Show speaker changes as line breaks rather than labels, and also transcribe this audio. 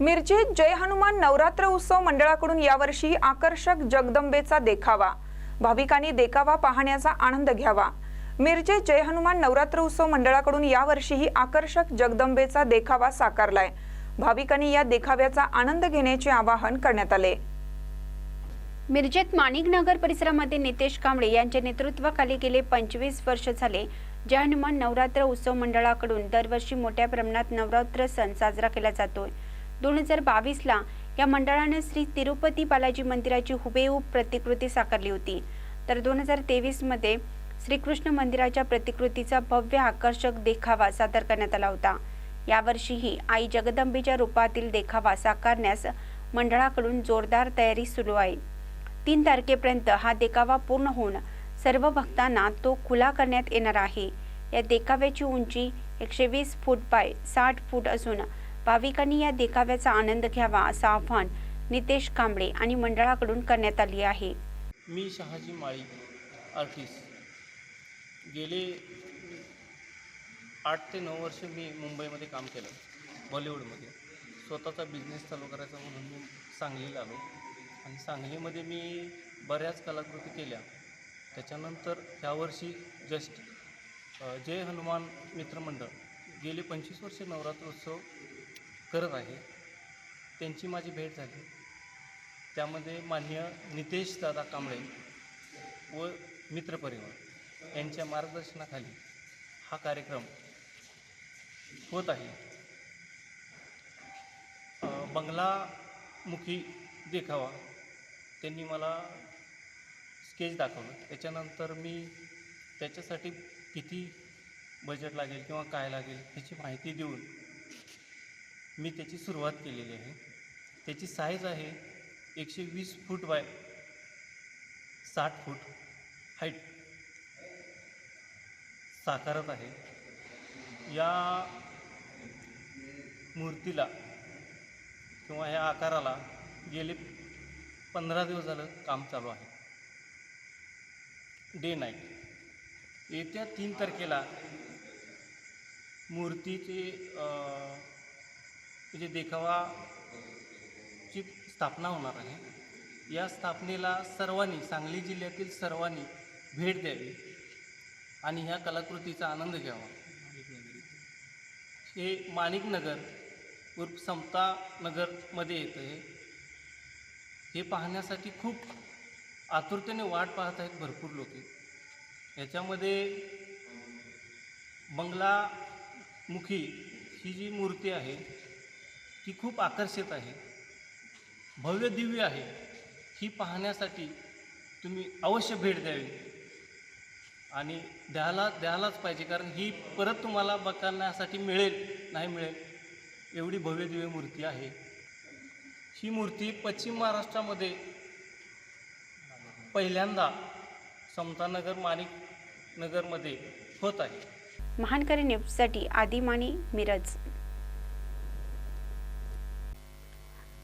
मिरजेत जय हनुमान नवरात्र उत्सव मंडळाकडून यावर्षी आकर्षक जगदंबेचा देखावा. भाविकांनी देखावा पाहण्याचा आनंद घ्यावा. मिरजेत जय हनुमान नवरात्र उत्सव मंडळाकडून यावर्षीही आकर्षक जगदंबेचा देखावा साकारलाय. भाविकांनी या देखाव्याचा आनंद घेण्याचे आवाहन करण्यात आले.
मिरजेत माणिक नगर परिसरामध्ये नितेश कांबळे यांच्या नेतृत्वाखाली गेले पंचवीस वर्ष झाले. जय हनुमान नवरात्र उत्सव मंडळाकडून दरवर्षी मोठ्या प्रमाणात नवरात्र सण साजरा केला जातोय. दोन हजार बावीसला या मंडळाने श्री तिरुपती बालाजी मंदिराची हुबेहूब प्रतिकृती साकारली होती. तर दोन हजार तेवीसमध्ये श्रीकृष्ण मंदिराच्या प्रतिकृतीचा भव्य आकर्षक देखावा सादर करण्यात आला होता. यावर्षीही आई जगदंबेच्या रूपातील देखावा साकारण्यास मंडळाकडून जोरदार तयारी सुरू आहे. तीन तारखेपर्यंत हा देखावा पूर्ण होऊन सर्व भक्तांना तो खुला करण्यात येणार आहे. या देखाव्याची उंची एकशे वीस फूट बाय साठ फूट असून भाविकांनी या देखाव्याचा आनंद घ्यावा असं आव्हान नितेश कांबळे आणि मंडळाकडून करण्यात आले आहे.
मी शहाजी माळी आर्टिस्ट. गेले आठ ते नऊ वर्ष मी मुंबईमध्ये काम केलं बॉलिवूडमध्ये. स्वतःचा बिझनेस चालू करायचा म्हणून मी सांगलीला आलो. आणि सांगलीमध्ये मी बऱ्याच कलाकृती केल्या. त्याच्यानंतर ह्यावर्षी जस्ट जय हनुमान मित्रमंडळ गेले पंचवीस वर्ष नवरात्र उत्सव करत आहे. त्यांची माझी भेट झाली. त्यामध्ये मान्य नितेश दादा कांबळे व मित्रपरिवार यांच्या मार्गदर्शनाखाली हा कार्यक्रम होत आहे. बंगलामुखी देखावा. त्यांनी मला स्केच दाखवलं. त्याच्यानंतर मी त्याच्यासाठी किती बजेट लागेल किंवा काय लागेल ह्याची माहिती देऊन मी त्याची सुरुवात केलेली आहे. त्याची साईज आहे एकशे वीस फूट बाय साठ फूट हाईट साकारत आहे. या मूर्तीला किंवा ह्या आकाराला गेले पंधरा दिवस झालं काम चालू आहे. डे नाईट येत्या तीन तारखेला मूर्तीचे अं, म्हणजे देखावाची स्थापना होणार आहे. या स्थापनेला सर्वांनी सांगली जिल्ह्यातील सर्वांनी भेट द्यावी आणि ह्या कलाकृतीचा आनंद घ्यावा. हे माणिकनगर उर्फ समता नगरमध्ये येतं हे हे पाहण्यासाठी खूप आतुरतेने वाट पाहत आहेत भरपूर लोक. याच्यामध्ये बंगलामुखी ही जी मूर्ती आहे ती खूप आकर्षित आहे. भव्य दिव्य आहे. ही पाहण्यासाठी तुम्ही अवश्य भेट द्यावी. आणि द्यायला द्यायलाच पाहिजे कारण ही परत तुम्हाला बघण्यासाठी मिळेल नाही मिळेल एवढी भव्य दिव्य मूर्ती आहे. ही मूर्ती पश्चिम महाराष्ट्रामध्ये पहिल्यांदा समतानगर माणिक नगरमध्ये होत आहे.
महानकरी न्यूजसाठी आदिमानी मिरज.